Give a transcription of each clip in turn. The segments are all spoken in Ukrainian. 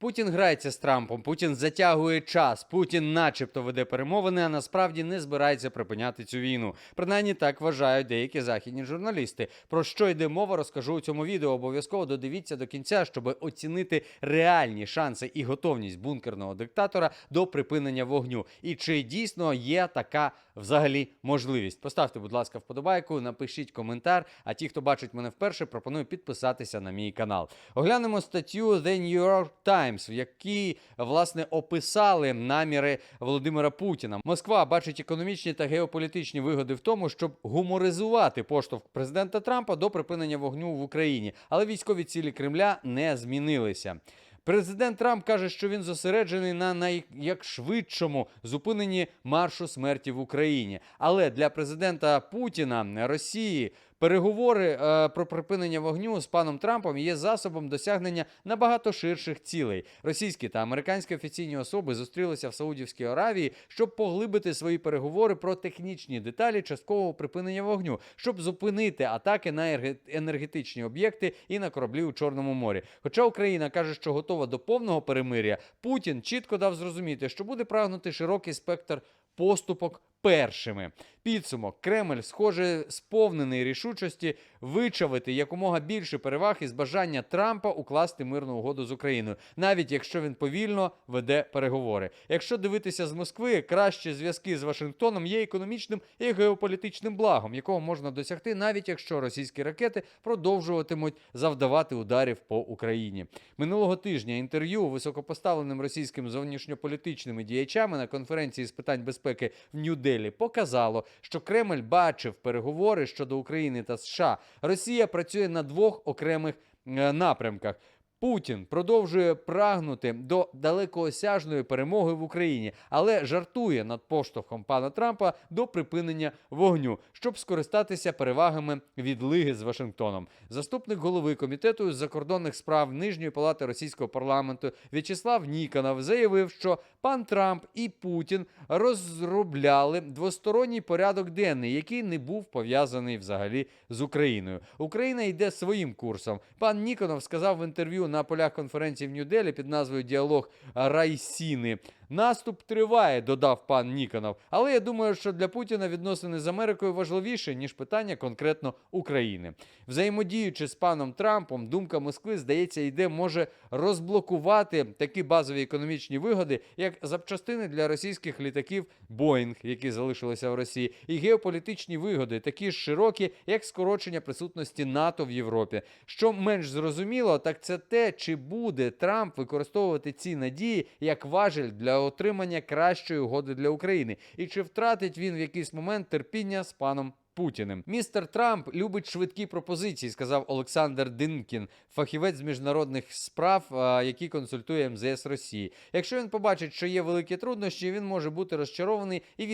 Путін грається з Трампом, Путін затягує час, Путін, начебто, веде перемовини, а насправді не збирається припиняти цю війну. Принаймні так вважають деякі західні журналісти. Про що йде мова, розкажу у цьому відео. Обов'язково додивіться до кінця, щоб оцінити реальні шанси і готовність бункерного диктатора до припинення вогню. І чи дійсно є така взагалі можливість? Поставте, будь ласка, вподобайку, напишіть коментар. А ті, хто бачить мене вперше, пропоную підписатися на мій канал. Оглянемо статтю The New York Times, в якій власне описали наміри Володимира Путіна. Москва бачить економічні та геополітичні вигоди в тому, щоб гуморизувати поштовх президента Трампа до припинення вогню в Україні, але військові цілі Кремля не змінилися. Президент Трамп каже, що він зосереджений на найякшвидшому зупиненні маршу смерті в Україні. Але для президента Путіна Росії переговори е, про припинення вогню з паном Трампом є засобом досягнення набагато ширших цілей. Російські та американські офіційні особи зустрілися в Саудівській Аравії, щоб поглибити свої переговори про технічні деталі часткового припинення вогню, щоб зупинити атаки на ерге- енергетичні об'єкти і на кораблі у Чорному морі. Хоча Україна каже, що готова до повного перемиря, Путін чітко дав зрозуміти, що буде прагнути широкий спектр поступок першими. Підсумок Кремль, схоже, сповнений рішучості вичавити якомога більше переваг із бажання Трампа укласти мирну угоду з Україною, навіть якщо він повільно веде переговори. Якщо дивитися з Москви, кращі зв'язки з Вашингтоном є економічним і геополітичним благом, якого можна досягти, навіть якщо російські ракети продовжуватимуть завдавати ударів по Україні. Минулого тижня інтерв'ю високопоставленим російським зовнішньополітичними діячами на конференції з питань безпеки в Нью-Делі показало, що Кремль бачив переговори щодо України та США. Росія працює на двох окремих е, напрямках. Путін продовжує прагнути до далекоосяжної перемоги в Україні, але жартує над поштовхом пана Трампа до припинення вогню, щоб скористатися перевагами відлиги з Вашингтоном. Заступник голови комітету з закордонних справ Нижньої палати російського парламенту В'ячеслав Ніконов заявив, що пан Трамп і Путін розробляли двосторонній порядок денний, який не був пов'язаний взагалі з Україною. Україна йде своїм курсом. Пан Ніконов сказав в інтерв'ю на полях конференції в Нью-Делі під назвою Діалог Райсіни. Наступ триває, додав пан Ніконов. Але я думаю, що для Путіна відносини з Америкою важливіше, ніж питання конкретно України. Взаємодіючи з паном Трампом, думка Москви, здається, йде може розблокувати такі базові економічні вигоди, як запчастини для російських літаків Боїнг, які залишилися в Росії, і геополітичні вигоди, такі ж широкі, як скорочення присутності НАТО в Європі. Що менш зрозуміло, так це те, чи буде Трамп використовувати ці надії як важель для отримання кращої угоди для України, і чи втратить він в якийсь момент терпіння з паном. Путіним містер Трамп любить швидкі пропозиції, сказав Олександр Динкін, фахівець з міжнародних справ, який консультує МЗС Росії. Якщо він побачить, що є великі труднощі, він може бути розчарований і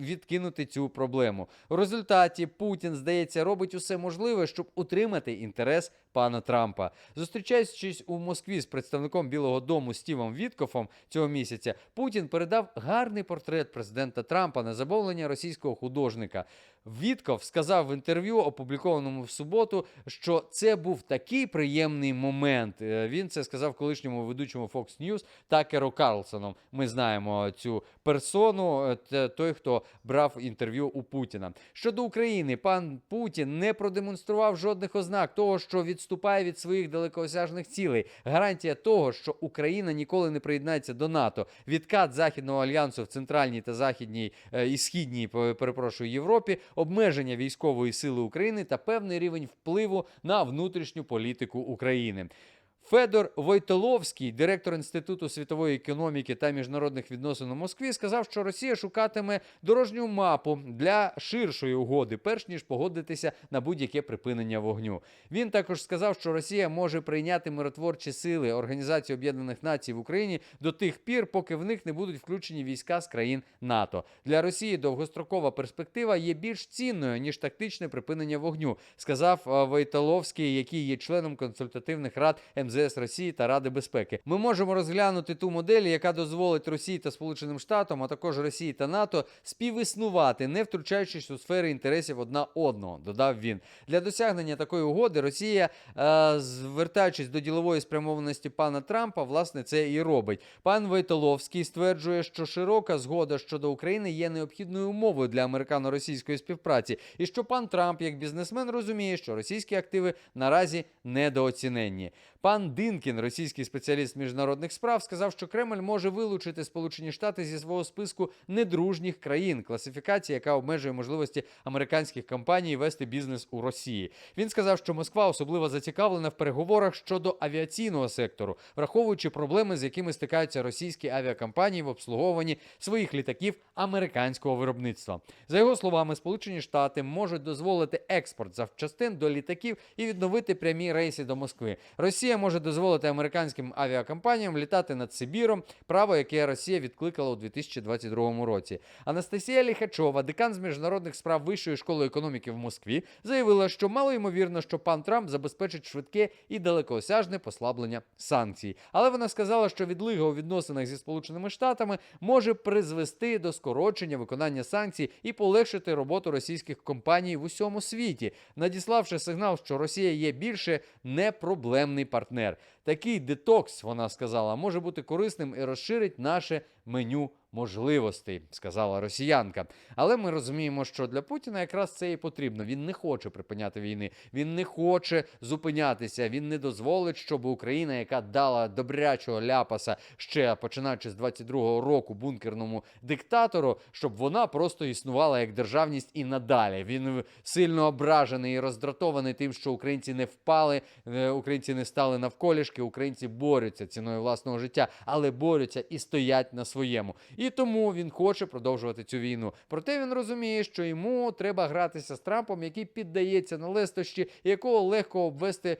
відкинути цю проблему. У результаті Путін, здається, робить усе можливе, щоб утримати інтерес пана Трампа. Зустрічаючись у Москві з представником Білого Дому Стівом Віткофом цього місяця, Путін передав гарний портрет президента Трампа на замовлення російського художника. Вітков сказав в інтерв'ю, опублікованому в суботу, що це був такий приємний момент. Е, Він це сказав колишньому ведучому Fox News Такеру Карлсону. Ми знаємо цю персону, е, той, хто брав інтерв'ю у Путіна. Щодо України, пан Путін не продемонстрував жодних ознак того, що відступає від своїх далекоосяжних цілей. Гарантія того, що Україна ніколи не приєднається до НАТО. Відкат західного альянсу в центральній та західній е, і східній пе- перепрошую Європі, обмеження військової сили України та певний рівень впливу на внутрішню політику України. Федор Войтоловський, директор Інституту світової економіки та міжнародних відносин у Москві, сказав, що Росія шукатиме дорожню мапу для ширшої угоди, перш ніж погодитися на будь-яке припинення вогню. Він також сказав, що Росія може прийняти миротворчі сили Організації Об'єднаних Націй в Україні до тих пір, поки в них не будуть включені війська з країн НАТО. Для Росії довгострокова перспектива є більш цінною ніж тактичне припинення вогню, сказав е, Войтоловський, який є членом консультативних рад МЗС МЗС Росії та Ради безпеки. Ми можемо розглянути ту модель, яка дозволить Росії та Сполученим Штатам, а також Росії та НАТО співіснувати, не втручаючись у сфери інтересів одна одного. Додав він для досягнення такої угоди. Росія, е, звертаючись до ділової спрямованості пана Трампа, власне це і робить. Пан Войтоловський стверджує, що широка згода щодо України є необхідною умовою для американо-російської співпраці, і що пан Трамп, як бізнесмен, розуміє, що російські активи наразі недооціненні. Пан Динкін, російський спеціаліст міжнародних справ, сказав, що Кремль може вилучити Сполучені Штати зі свого списку недружніх країн, класифікації, яка обмежує можливості американських компаній вести бізнес у Росії. Він сказав, що Москва особливо зацікавлена в переговорах щодо авіаційного сектору, враховуючи проблеми, з якими стикаються російські авіакомпанії в обслуговуванні своїх літаків американського виробництва. За його словами, Сполучені Штати можуть дозволити експорт запчастин до літаків і відновити прямі рейси до Москви. Росія може дозволити американським авіакомпаніям літати над Сибіром, право, яке Росія відкликала у 2022 році. Анастасія Ліхачова, декан з міжнародних справ Вищої школи економіки в Москві, заявила, що мало ймовірно, що пан Трамп забезпечить швидке і далекоосяжне послаблення санкцій. Але вона сказала, що відлига у відносинах зі Сполученими Штатами може призвести до скорочення виконання санкцій і полегшити роботу російських компаній в усьому світі, надіславши сигнал, що Росія є більше непроблемний партнер. Такий детокс, вона сказала, може бути корисним і розширить наше меню можливостей, сказала росіянка. Але ми розуміємо, що для Путіна якраз це і потрібно. Він не хоче припиняти війни, він не хоче зупинятися. Він не дозволить, щоб Україна, яка дала добрячого ляпаса ще починаючи з 22-го року бункерному диктатору, щоб вона просто існувала як державність і надалі. Він сильно ображений і роздратований тим, що українці не впали, е, українці не стали навколішки, українці борються ціною власного життя, але борються і стоять на своєму. Тому він хоче продовжувати цю війну. Проте він розуміє, що йому треба гратися з Трампом, який піддається на лестощі, якого легко обвести е,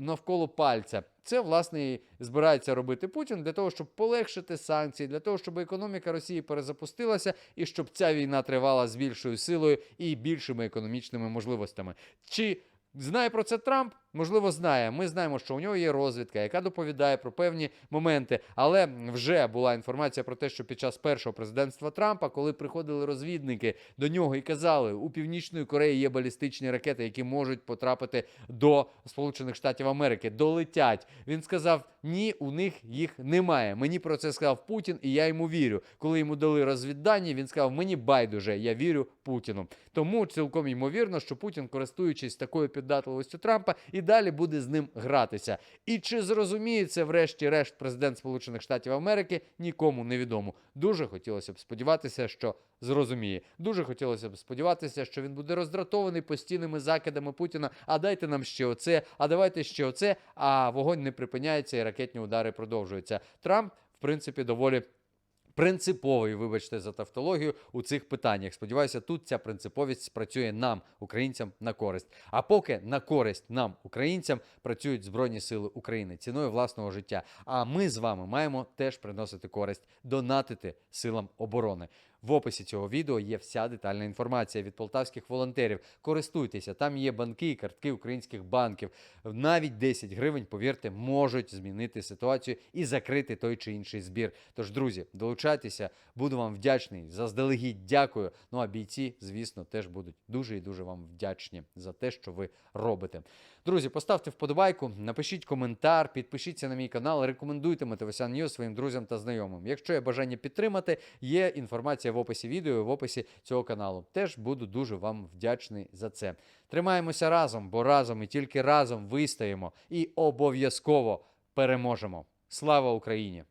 навколо пальця. Це власне і збирається робити Путін для того, щоб полегшити санкції, для того, щоб економіка Росії перезапустилася і щоб ця війна тривала з більшою силою і більшими економічними можливостями. Чи знає про це Трамп? Можливо, знає. Ми знаємо, що у нього є розвідка, яка доповідає про певні моменти. Але вже була інформація про те, що під час першого президентства Трампа, коли приходили розвідники до нього і казали, у північної Кореї є балістичні ракети, які можуть потрапити до Сполучених Штатів Америки, долетять. Він сказав: ні, у них їх немає. Мені про це сказав Путін, і я йому вірю. Коли йому дали розвіддані, він сказав: Мені байдуже, я вірю Путіну. Тому цілком ймовірно, що Путін, користуючись такою піддатливістю Трампа, і далі буде з ним гратися. І чи зрозуміє це, врешті-решт, президент Сполучених Штатів Америки, нікому не відомо. Дуже хотілося б сподіватися, що зрозуміє. Дуже хотілося б сподіватися, що він буде роздратований постійними закидами Путіна. А дайте нам ще оце, а давайте ще оце. А вогонь не припиняється і ракетні удари продовжуються. Трамп, в принципі, доволі. Принциповий, вибачте, за тавтологію у цих питаннях. Сподіваюся, тут ця принциповість спрацює нам, українцям, на користь. А поки на користь нам, українцям, працюють Збройні Сили України ціною власного життя. А ми з вами маємо теж приносити користь, донатити силам оборони. В описі цього відео є вся детальна інформація від полтавських волонтерів. Користуйтеся, там є банки і картки українських банків. Навіть 10 гривень, повірте, можуть змінити ситуацію і закрити той чи інший збір. Тож, друзі, долучайтеся, буду вам вдячний. Заздалегідь дякую. Ну а бійці, звісно, теж будуть дуже і дуже вам вдячні за те, що ви робите. Друзі, поставте вподобайку, напишіть коментар, підпишіться на мій канал, рекомендуйте Мотивасян Ньюс своїм друзям та знайомим. Якщо є бажання підтримати, є інформація в описі відео, в описі цього каналу. Теж буду дуже вам вдячний за це. Тримаємося разом, бо разом і тільки разом вистаємо і обов'язково переможемо. Слава Україні!